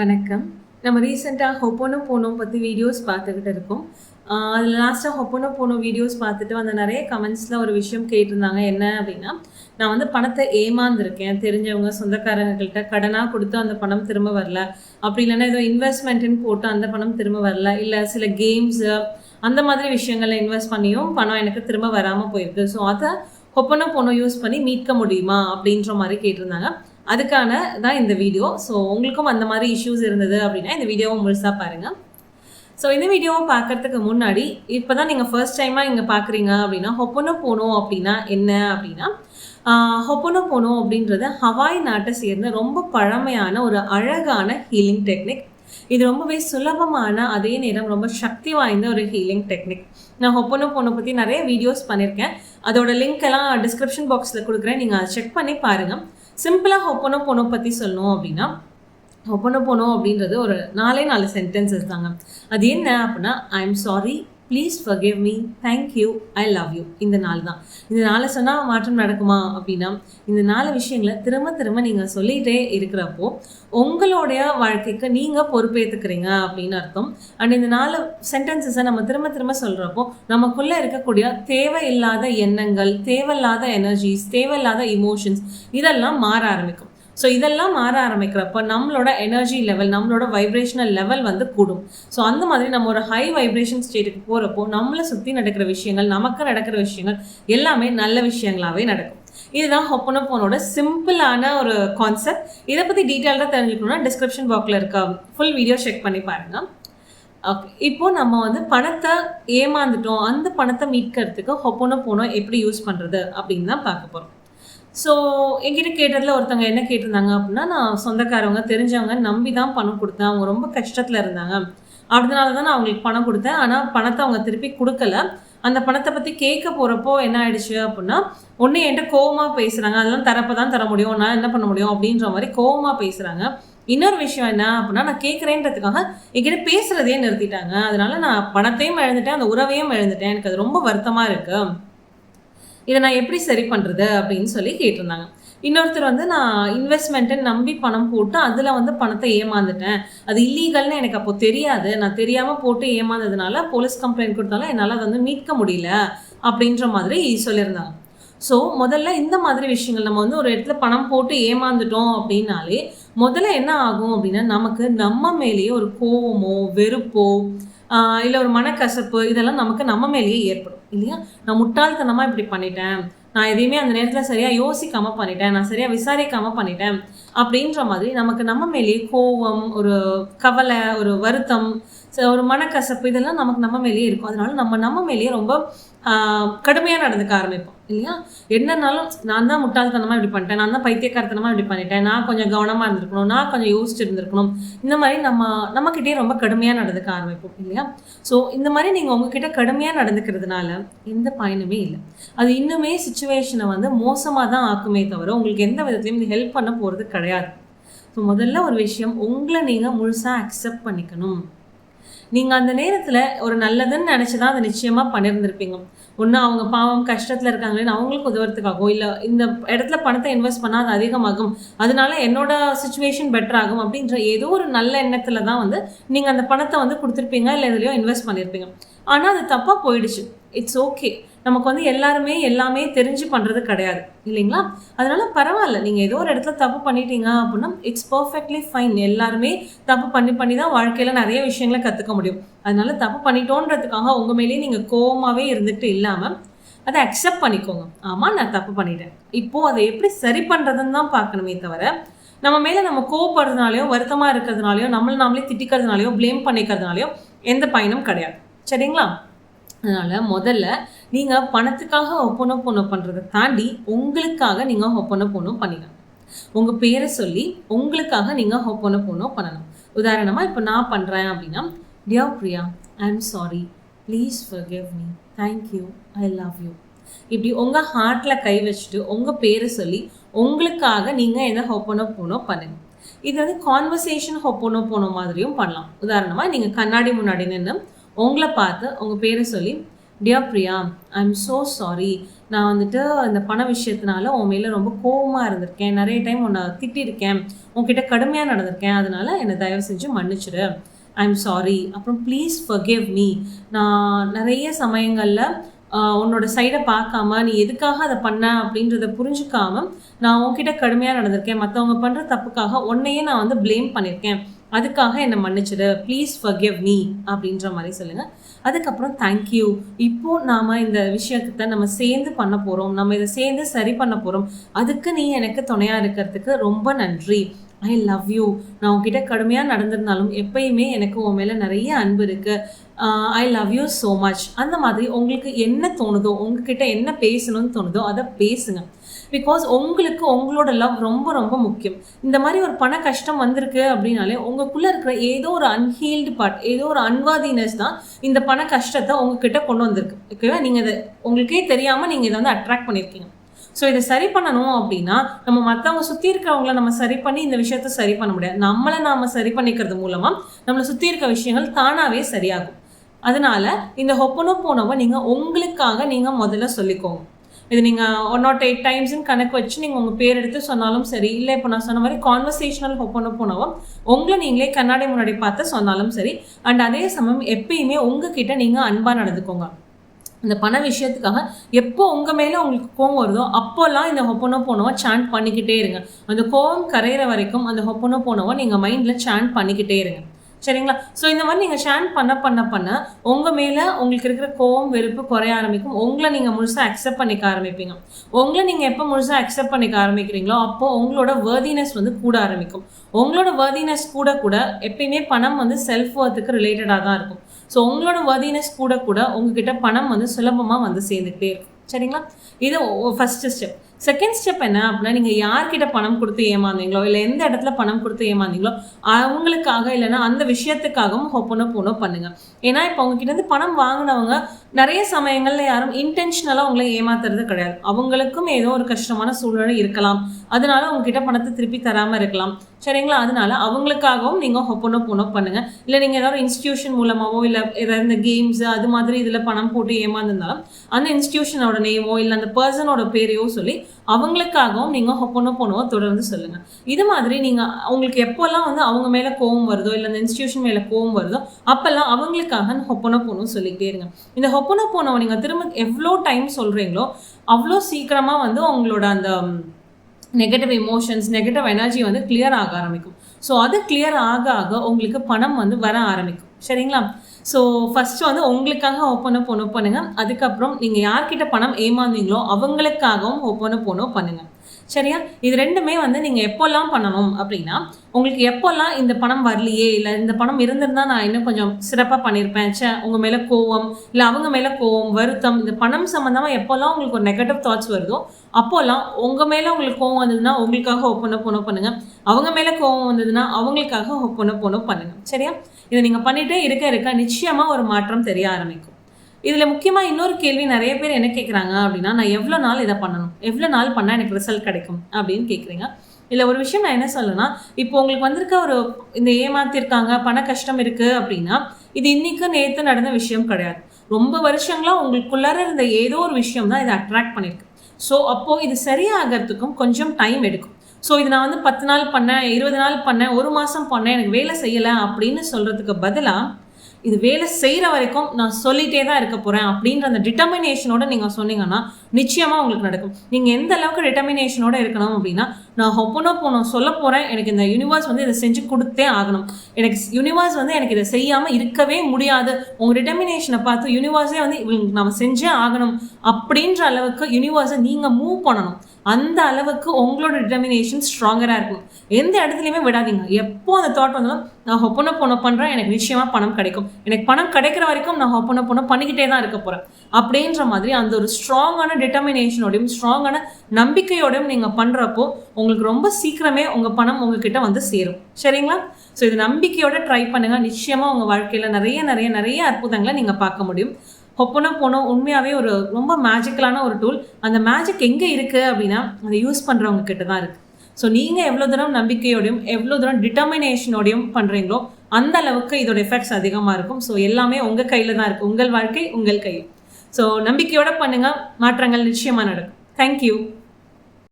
வணக்கம். நம்ம ரீசெண்டாக ஹொப்போனோ போனோம் பற்றி வீடியோஸ் பார்த்துக்கிட்டு இருக்கோம். அதில் லாஸ்ட்டாக ஹொப்போனோ போனோ வீடியோஸ் பார்த்துட்டு அந்த நிறைய கமெண்ட்ஸில் ஒரு விஷயம் கேட்டிருந்தாங்க. என்ன அப்படின்னா நான் வந்து பணத்தை ஏமாந்துருக்கேன். தெரிஞ்சவங்க சொந்தக்காரங்கள்கிட்ட கடனாக கொடுத்து அந்த பணம் திரும்ப வரல. அப்படி இல்லைன்னா ஏதோ இன்வெஸ்ட்மெண்ட்டுன்னு போட்டு அந்த பணம் திரும்ப வரல. இல்லை சில கேம்ஸு அந்த மாதிரி விஷயங்களில் இன்வெஸ்ட் பண்ணியும் பணம் எனக்கு திரும்ப வராமல் போயிருக்கு. ஸோ அதை ஒப்பனை போனோம் யூஸ் பண்ணி மீட்க முடியுமா அப்படின்ற மாதிரி கேட்டிருந்தாங்க. அதுக்கான தான் இந்த வீடியோ ஸோ உங்களுக்கும் அந்த மாதிரி இஷ்யூஸ் இருந்தது அப்படின்னா இந்த வீடியோவை முழுசாக பாருங்கள் ஸோ இந்த வீடியோவை பார்க்கறதுக்கு முன்னாடி இப்போ தான் நீங்கள் ஃபர்ஸ்ட் டைமாக இங்கே பார்க்குறீங்க அப்படின்னா ஹொப்பனோ போனோம் அப்படின்னா என்ன அப்படின்னா ஹொப்பனோ போனோம் அப்படின்றது ஹவாய் நாட்டை சேர்ந்த ரொம்ப பழமையான ஒரு அழகான ஹீலிங் டெக்னிக் இது ரொம்பவே சுலபமான அதே நேரம் ரொம்ப சக்தி வாய்ந்த ஒரு ஹீலிங் டெக்னிக் நான் ஹொப்பனோ போனோ பற்றி நிறைய வீடியோஸ் பண்ணியிருக்கேன் அதோட லிங்க் எல்லாம் டிஸ்கிரிப்ஷன் பாக்ஸில் கொடுக்குறேன். நீங்கள் அதை செக் பண்ணி பாருங்கள் சிம்பிளாக ஒப்பனோ போனோ பற்றி சொல்லணும் அப்படின்னா ஒப்பனோ போனோம் அப்படின்றது ஒரு நாலே நாலு சென்டென்சஸ் தாங்க. அது என்ன அப்படின்னா I am sorry please forgive me thank you I love you இந்த நாள் தான் இந்த நாளை சொன்னால் மாற்றம் நடக்குமா அப்படின்னா இந்த நாலு விஷயங்களை திரும்ப திரும்ப நீங்கள் சொல்லிகிட்டே இருக்கிறப்போ உங்களுடைய வாழ்க்கைக்கு நீங்கள் பொறுப்பேற்றுக்கிறீங்க அப்படின்னு அர்த்தம். அண்ட் இந்த நாலு சென்டென்சஸை நம்ம திரும்ப திரும்ப சொல்கிறப்போ நமக்குள்ளே இருக்கக்கூடிய தேவையில்லாத எண்ணங்கள் தேவையில்லாத எனர்ஜிஸ் தேவையில்லாத இமோஷன்ஸ் இதெல்லாம் மாற ஆரம்பிக்கும். ஸோ இதெல்லாம் மாற ஆரம்பிக்கிறப்ப நம்மளோட எனர்ஜி லெவல் நம்மளோட வைப்ரேஷனல் லெவல் வந்து கூடும். ஸோ அந்த மாதிரி நம்ம ஒரு ஹை வைப்ரேஷன் ஸ்டேட்டுக்கு போகிறப்போ நம்மளை சுற்றி நடக்கிற விஷயங்கள் நமக்கு நடக்கிற விஷயங்கள் எல்லாமே நல்ல விஷயங்களாகவே நடக்கும். இதுதான் ஹொப்பனப்போனோட சிம்பிளான ஒரு கான்செப்ட் இதை பற்றி டீட்டெயில்டாக தெரிஞ்சுக்கணும்னா டிஸ்கிரிப்ஷன் பாக்ஸில் இருக்க ஃபுல் வீடியோ செக் பண்ணி பாருங்கள் ஓகே இப்போ நம்ம வந்து பணத்தை ஏமாந்துட்டோம். அந்த பணத்தை மீட்கிறதுக்கு ஹொப்போனோ போனோ எப்படி யூஸ் பண்ணுறது அப்படின்னு தான் பார்க்க போகிறோம் ஸோ என்கிட்ட கேட்டதில் ஒருத்தவங்க என்ன கேட்டிருந்தாங்க அப்படின்னா நான் சொந்தக்காரவங்க தெரிஞ்சவங்க நம்பி தான் பணம் கொடுத்தேன். அவங்க ரொம்ப கஷ்டத்தில் இருந்தாங்க. அதனால தான் நான் அவங்களுக்கு பணம் கொடுத்தேன். ஆனால் பணத்தை அவங்க திருப்பி கொடுக்கல. அந்த பணத்தை பற்றி கேட்க போகிறப்போ என்ன ஆயிடுச்சு அப்படின்னா ஒன்று என்கிட்ட கோவமாக பேசுகிறாங்க அதெல்லாம் தரப்போ தான் தர முடியும். நான் என்ன பண்ண முடியும்? அப்படின்ற மாதிரி கோவமாக பேசுகிறாங்க இன்னொரு விஷயம் என்ன அப்படின்னா நான் கேட்குறேன்றதுக்காக என்கிட்ட பேசுகிறதையே நிறுத்திட்டாங்க. அதனால நான் பணத்தையும் இழந்துட்டேன். அந்த உறவையும் இழந்துட்டேன். எனக்கு அது ரொம்ப வருத்தமாக இருக்குது இதை நான் எப்படி சரி பண்ணுறது அப்படின்னு சொல்லி கேட்டிருந்தாங்க. இன்னொருத்தர் வந்து நான் இன்வெஸ்ட்மெண்ட்டை நம்பி பணம் போட்டு அதில் வந்து பணத்தை ஏமாந்துட்டேன். அது இல்லீகல்னு எனக்கு அப்போ தெரியாது. நான் தெரியாமல் போட்டு ஏமாந்ததுனால போலீஸ் கம்ப்ளைண்ட் கொடுத்தாலும் என்னால் அதை வந்து மீட்க முடியல. அப்படின்ற மாதிரி சொல்லியிருந்தாங்க. ஸோ முதல்ல இந்த மாதிரி விஷயங்கள் நம்ம வந்து ஒரு இடத்துல பணம் போட்டு ஏமாந்துட்டோம் அப்படின்னாலே முதல்ல என்ன ஆகும் அப்படின்னா நமக்கு நம்ம மேலேயே ஒரு கோவமோ வெறுப்போ இல்லை ஒரு மனக்கசப்பு இதெல்லாம் நமக்கு நம்ம மேலேயே ஏற்படும். இல்லையா? நான் முட்டாள்தனமாக இப்படி பண்ணிட்டேன். நான் எதையுமே அந்த நேரத்தில் சரியாக யோசிக்காமல் பண்ணிட்டேன். நான் சரியாக விசாரிக்காமல் பண்ணிட்டேன். அப்படின்ற மாதிரி நமக்கு நம்ம மேலேயே கோவம் ஒரு கவலை ஒரு வருத்தம் ஒரு மனக்கசப்பு இதெல்லாம் நமக்கு நம்ம மேலேயே இருக்கும். அதனால நம்ம நம்ம மேலேயே ரொம்ப கடுமையாக நடந்துக்க ஆரம்பிப்போம். இல்லையா? என்னன்னாலும் நான் தான் முட்டாள்தனமாக இப்படி பண்ணிட்டேன். நான் தான் பைத்தியக்காரத்தனமாக இப்படி பண்ணிட்டேன். நான் கொஞ்சம் கவனமாக இருந்திருக்கணும். நான் கொஞ்சம் யோசிச்சு இருந்திருக்கணும். இந்த மாதிரி நம்ம நம்மக்கிட்டே ரொம்ப கடுமையாக நடந்துக்க ஆரம்பிப்போம். இல்லையா? ஸோ இந்த மாதிரி நீங்கள் உங்ககிட்ட கடுமையாக நடந்துக்கிறதுனால எந்த பயனுமே இல்லை. அது இன்னுமே சுச்சுவேஷனை வந்து மோசமாக தான் ஆக்குமே தவிர உங்களுக்கு எந்த விதத்துலையும் இது ஹெல்ப் பண்ண போகிறது கிடையாது. ஸோ முதல்ல ஒரு விஷயம் உங்களை நீங்கள் முழுசாக அக்செப்ட் பண்ணிக்கணும். நீங்கள் அந்த நேரத்தில் ஒரு நல்லதுன்னு நினச்சி தான் அதை நிச்சயமாக பண்ணியிருந்திருப்பீங்க ஒன்று அவங்க பாவம் கஷ்டத்தில் இருக்காங்களேன்னு அவங்களுக்கு உதவுறதுக்காகவோ இல்லை இந்த இடத்துல பணத்தை இன்வெஸ்ட் பண்ணால் அது அதிகமாகும் அதனால என்னோட சுச்சுவேஷன் பெட்டர் ஆகும் அப்படின்ற ஏதோ ஒரு நல்ல எண்ணத்தில் தான் வந்து நீங்கள் அந்த பணத்தை வந்து கொடுத்துருப்பீங்க இல்லை எதுலையோ இன்வெஸ்ட் பண்ணியிருப்பீங்க ஆனால் அது தப்பாக போயிடுச்சு. இட்ஸ் ஓகே நமக்கு வந்து எல்லாருமே எல்லாமே தெரிஞ்சு பண்ணுறது கிடையாது. இல்லைங்களா? அதனால பரவாயில்ல. நீங்கள் ஏதோ ஒரு இடத்துல தப்பு பண்ணிட்டீங்க அப்படின்னா இட்ஸ் பர்ஃபெக்ட்லி ஃபைன் எல்லாருமே தப்பு பண்ணி பண்ணி தான் வாழ்க்கையில் நிறைய விஷயங்களை கற்றுக்க முடியும். அதனால தப்பு பண்ணிட்டோன்றதுக்காக உங்கள் மேலேயே நீங்கள் கோவமாகவே இருந்துட்டு இல்லாமல் அதை அக்செப்ட் பண்ணிக்கோங்க. ஆமாம் நான் தப்பு பண்ணிட்டேன். இப்போது அதை எப்படி சரி பண்ணுறதுன்னு தான் பார்க்கணுமே தவிர நம்ம மேலே நம்ம கோவப்படுறதுனாலையோ வருத்தமாக இருக்கிறதுனாலையோ நம்மளை நாமளே திட்டிக்கிறதுனாலையோ ப்ளேம் பண்ணிக்கிறதுனாலையோ எந்த பயனும் கிடையாது. சரிங்களா? அதனால் முதல்ல நீங்கள் பணத்துக்காக ஒப்பனை பொண்ணு பண்ணுறதை தாண்டி உங்களுக்காக நீங்கள் ஒப்பனை பொண்ணும் பண்ணிக்கணும் உங்கள் பேரை சொல்லி உங்களுக்காக நீங்கள் ஒப்பனை பொண்ணும் பண்ணணும். உதாரணமாக இப்போ நான் பண்ணுறேன் அப்படின்னா dear Priya I am sorry please forgive me thank you I love you இப்படி உங்கள் ஹார்ட்டில் கை வச்சுட்டு உங்கள் பேரை சொல்லி உங்களுக்காக நீங்கள் எதை ஹொப்பனோ போனோ பண்ணுங்க. இது வந்து கான்வர்சேஷன் ஹொப்பனோ போன மாதிரியும் பண்ணலாம். உதாரணமாக நீங்கள் கண்ணாடி முன்னாடி நின்று உங்களை பார்த்து உங்கள் பேரை சொல்லி dear Priya I am so sorry நான் வந்துட்டு இந்த பண விஷயத்தினால உன் மேலே ரொம்ப கோவமாக இருந்திருக்கேன். நிறைய டைம் உன்னை திட்டிருக்கேன். உன்கிட்ட கடுமையாக நடந்திருக்கேன். அதனால் என்னை தயவு செஞ்சு மன்னிச்சிடு. ஐ எம் சாரி அப்புறம் ப்ளீஸ் ஃபர்கிவ் மீ நான் நிறைய சமயங்களில் உன்னோட சைடை பார்க்காம நீ எதுக்காக அதை பண்ண? அப்படின்றத புரிஞ்சுக்காம நான் உன்கிட்ட கடுமையாக நடந்திருக்கேன். மற்றவங்க பண்ணுற தப்புக்காக உன்னையே நான் வந்து ப்ளேம் பண்ணியிருக்கேன் அதுக்காக என்னை மன்னிச்சிடு ப்ளீஸ் ஃபர்கிவ் மீ அப்படின்ற மாதிரி சொல்லுங்கள் அதுக்கப்புறம் தேங்க்யூ இப்போ நாம் இந்த விஷயத்தை நம்ம சேர்ந்து பண்ண போகிறோம் நம்ம இதை சேர்ந்து சரி பண்ண போகிறோம் அதுக்கு நீ எனக்கு துணையாக இருக்கிறதுக்கு ரொம்ப நன்றி. ஐ லவ் யூ நான் உங்ககிட்ட கடுமையாக நடந்திருந்தாலும் எப்பயுமே எனக்கு உன் மேலே நிறைய அன்பு இருக்குது I love you so much அந்த மாதிரி உங்களுக்கு என்ன தோணுதோ உங்ககிட்ட என்ன பேசணும்னு தோணுதோ அதை பேசுங்க. பிகாஸ் உங்களுக்கு உங்களோட லவ் ரொம்ப ரொம்ப முக்கியம். இந்த மாதிரி ஒரு பண கஷ்டம் வந்திருக்கு அப்படின்னாலே உங்களுக்குள்ளே இருக்கிற ஏதோ ஒரு அன்ஹீல்டு பார்ட் ஏதோ ஒரு அன்வாதினஸ் தான் இந்த பண கஷ்டத்தை உங்ககிட்ட கொண்டு வந்திருக்கு. ஓகேவா நீங்கள் இதை உங்களுக்கே தெரியாமல் நீங்கள் இதை வந்து அட்ராக்ட் பண்ணியிருக்கீங்க. ஸோ இதை சரி பண்ணணும் அப்படின்னா நம்ம மற்றவங்க சுற்றி இருக்கிறவங்கள நம்ம சரி பண்ணி இந்த விஷயத்த சரி பண்ண முடியாது. நம்மளை நாம் சரி பண்ணிக்கிறது மூலமாக நம்மளை சுற்றி இருக்க விஷயங்கள் தானாகவே சரியாகும். அதனால இந்த ஹொப்பனோ போனவங்க நீங்கள் உங்களுக்காக நீங்கள் முதல்ல சொல்லிக்கோங்க. இது நீங்கள் ஒன் நாட் எயிட் டைம்ஸ்னு கணக்கு வச்சு நீங்கள் உங்கள் பேர் எடுத்து சொன்னாலும் சரி இல்லை இப்போ நான் சொன்ன மாதிரி கான்வர்சேஷனல் ஒப்பன போனவோ உங்களை நீங்களே கண்ணாடி முன்னாடி பார்த்து சொன்னாலும் சரி அண்ட் அதே சமயம் எப்பயுமே உங்ககிட்ட நீங்கள் அன்பாக நடந்துக்கோங்க. இந்த பண விஷயத்துக்காக எப்போ உங்கள் மேலே உங்களுக்கு கோவம் வருதோ அப்போல்லாம் இந்த ஹொப்பனோ போனவோ சாண்ட் பண்ணிக்கிட்டே இருங்க. அந்த கோவம் கரையிற வரைக்கும் அந்த ஹொப்பனோ போனவோ நீங்கள் மைண்டில் சாண்ட் பண்ணிக்கிட்டே இருங்க. சரிங்களா? ஸோ இந்த மாதிரி நீங்கள் ஷேன் பண்ண பண்ண பண்ண உங்கள் மேலே உங்களுக்கு இருக்கிற கோவம் வெறுப்பு குறைய ஆரம்பிக்கும். உங்களை நீங்கள் முழுசாக அக்செப்ட் பண்ணிக்க ஆரம்பிப்பீங்க. உங்களை நீங்கள் எப்போ முழுசாக அக்செப்ட் பண்ணிக்க ஆரம்பிக்கிறீங்களோ அப்போ உங்களோட வேர்தினஸ் வந்து கூட ஆரம்பிக்கும். உங்களோட வேர்தினஸ் கூட கூட எப்பயுமே பணம் வந்து செல்ஃப் ஒர்த்துக்கு ரிலேட்டடாக தான் இருக்கும். ஸோ உங்களோட வேர்தினஸ் கூட கூட உங்ககிட்ட பணம் வந்து சுலபமாக வந்து சேர்ந்துக்கிட்டே இருக்கும். சரிங்களா? இது ஃபஸ்ட்டு ஸ்டெப் செகண்ட் ஸ்டெப் என்ன அப்படின்னா நீங்கள் யார்கிட்ட பணம் கொடுத்து ஏமாந்தீங்களோ இல்லை எந்த இடத்துல பணம் கொடுத்து ஏமாந்தீங்களோ அவங்களுக்காக இல்லைன்னா அந்த விஷயத்துக்காகவும் ஹொப்பனோ போனோ பண்ணுங்க. ஏன்னா இப்போ உங்ககிட்ட இருந்து பணம் வாங்கினவங்க நிறைய சமயங்களில் யாரும் இன்டென்ஷனலாக உங்களை ஏமாத்துறது கிடையாது. அவங்களுக்கும் ஏதோ ஒரு கஷ்டமான சூழ்நிலை இருக்கலாம். அதனால உங்ககிட்ட பணத்தை திருப்பி தராமல் இருக்கலாம். சரிங்களா? அதனால அவங்களுக்காகவும் நீங்கள் ஹொப்பனோ போனோ பண்ணுங்க. இல்லை நீங்கள் ஏதாவது இன்ஸ்டியூஷன் மூலமாகவோ இல்லை ஏதாவது இந்த கேம்ஸ் அது மாதிரி இதில் பணம் போட்டு ஏமாந்துருந்தாலும் அந்த இன்ஸ்டியூஷனோட நேமோ இல்லை அந்த பர்சனோட பேரையோ சொல்லி அவங்களுக்காகவும் நீங்கள் ஹொப்பனோ போனவோ தொடர்ந்து சொல்லுங்கள் இது மாதிரி நீங்கள் உங்களுக்கு எப்போல்லாம் வந்து அவங்க மேலே கோவம் வருதோ இல்லை அந்த இன்ஸ்டியூஷன் மேலே கோவம் வருதோ அப்போல்லாம் அவங்களுக்காக ஹொப்பனோ போனோ சொல்லிக்கிட்டே இருங்க. இந்த ஹொப்பனோ போனவ நீங்கள் திரும்ப எவ்வளோ டைம் சொல்கிறீங்களோ அவ்வளோ சீக்கிரமாக வந்து உங்களோட அந்த நெகட்டிவ் எமோஷன்ஸ் நெகட்டிவ் எனர்ஜி வந்து கிளியர் ஆக ஆரம்பிக்கும். ஸோ அது கிளியர் ஆக ஆக உங்களுக்கு பணம் வந்து வர ஆரம்பிக்கும். சரிங்களா? ஸோ ஃபஸ்ட்டு வந்து உங்களுக்காக ஓப்பன் போனோ பண்ணுங்க. அதுக்கப்புறம் நீங்கள் யார்கிட்ட பணம் ஏமாந்தீங்களோ அவங்களுக்காகவும் ஓப்பன் போனோ பண்ணுங்கள் சரியா? இது ரெண்டுமே வந்து நீங்கள் எப்போல்லாம் பண்ணணும் அப்படின்னா உங்களுக்கு எப்போல்லாம் இந்த பணம் வரலையே இல்லை இந்த பணம் இருந்திருந்தால் நான் இன்னும் கொஞ்சம் சிறப்பாக பண்ணியிருப்பேன் சே உங்கள் மேலே கோவம் இல்லை அவங்க மேலே கோவம் வருத்தம் இந்த பணம் சம்மந்தமாக எப்போல்லாம் உங்களுக்கு ஒரு நெகட்டிவ் தாட்ஸ் வருதோ அப்போல்லாம் உங்கள் மேலே உங்களுக்கு கோவம் வந்ததுன்னா உங்களுக்காக ஒப்பனை போனோ பண்ணுங்கள் அவங்க மேலே கோவம் வந்ததுன்னா அவங்களுக்காக ஒப்பனை போனோ பண்ணுங்கள் சரியா? இதை நீங்கள் பண்ணிட்டே இருக்க இருக்க நிச்சயமாக ஒரு மாற்றம் தெரிய ஆரம்பிக்கும். இதில் முக்கியமாக இன்னொரு கேள்வி நிறைய பேர் என்ன கேட்குறாங்க அப்படின்னா நான் எவ்வளோ நாள் இதை பண்ணணும்? எவ்வளோ நாள் பண்ணால் எனக்கு ரிசல்ட் கிடைக்கும்? அப்படின்னு கேட்குறீங்க இல்லை ஒரு விஷயம் நான் என்ன சொல்லுன்னா இப்போ உங்களுக்கு வந்திருக்க ஒரு இந்த ஏமாத்திருக்காங்க பண கஷ்டம் இருக்குது அப்படின்னா இது இன்னைக்கு நேற்று நடந்த விஷயம் கிடையாது. ரொம்ப வருஷங்களாக உங்களுக்குள்ளார இருந்த ஏதோ ஒரு விஷயம் தான் இதை அட்ராக்ட் பண்ணியிருக்கு ஸோ அப்போது இது சரியாகிறதுக்கும் கொஞ்சம் டைம் எடுக்கும். ஸோ இது நான் வந்து பத்து நாள் பண்ணேன் இருபது நாள் பண்ணேன் ஒரு மாதம் பண்ணேன் எனக்கு வேலை செய்யலை அப்படின்னு சொல்கிறதுக்கு பதிலாக இது வேலை செய்கிற வரைக்கும் நான் சொல்லிகிட்டே தான் இருக்க போகிறேன் அப்படின்ற அந்த டிட்டர்மினேஷனோட நீங்கள் சொன்னீங்கன்னா நிச்சயமாக உங்களுக்கு நடக்கும். நீங்கள் எந்த அளவுக்கு டிட்டர்மினேஷனோட இருக்கணும் அப்படின்னா நான் ஒப்பனோ போனோம் சொல்ல போகிறேன் எனக்கு இந்த யூனிவர்ஸ் வந்து இதை செஞ்சு கொடுத்தே ஆகணும். எனக்கு யூனிவர்ஸ் வந்து எனக்கு இதை செய்யாமல் இருக்கவே முடியாது. உங்கள் டிட்டர்மினேஷனை பார்த்து யூனிவர்ஸே வந்து இவங்களுக்கு நம்ம செஞ்சே ஆகணும் அப்படின்ற அளவுக்கு யூனிவர்ஸை நீங்கள் மூவ் பண்ணணும். அந்த அளவுக்கு உங்களோட டிட்டர்மினேஷன் ஸ்ட்ராங்கராக இருக்கும். எந்த இடத்துலையுமே விடாதீங்க. எப்போ அந்த தாட் வந்தாலும் நான் ஒப்பனை போன பண்ணுறேன் எனக்கு நிச்சயமாக பணம் கிடைக்கும். எனக்கு பணம் கிடைக்கிற வரைக்கும் நான் ஹொப்பனை போன பண்ணிக்கிட்டே தான் இருக்க போகிறேன் அப்படின்ற மாதிரி அந்த ஒரு ஸ்ட்ராங்கான டிட்டர்மினேஷனோடையும் ஸ்ட்ராங்கான நம்பிக்கையோடையும் நீங்கள் பண்ணுறப்போ உங்களுக்கு ரொம்ப சீக்கிரமே உங்கள் பணம் உங்ககிட்ட வந்து சேரும். சரிங்களா? ஸோ இது நம்பிக்கையோட ட்ரை பண்ணுங்கள் நிச்சயமாக உங்கள் வாழ்க்கையில் நிறைய நிறைய நிறைய அற்புதங்களை நீங்கள் பார்க்க முடியும். ஒப்பனை போனோம். உண்மையாகவே ஒரு ரொம்ப மேஜிக்கலான ஒரு டூல் அந்த மேஜிக் எங்கே இருக்குது அப்படின்னா அதை யூஸ் பண்ணுறவங்க கிட்ட தான் இருக்குது ஸோ நீங்கள் எவ்வளோ தூரம் நம்பிக்கையோடையும் எவ்வளோ தூரம் டிட்டர்மினேஷனோடையும் பண்ணுறீங்களோ அந்த அளவுக்கு இதோட எஃபெக்ட்ஸ் அதிகமாக இருக்கும். ஸோ எல்லாமே உங்கள் கையில் தான் இருக்குது உங்கள் வாழ்க்கை உங்கள் கையில். ஸோ நம்பிக்கையோட பண்ணுங்கள் மாற்றங்கள் நிச்சயமாக நடக்கும். தேங்க்யூ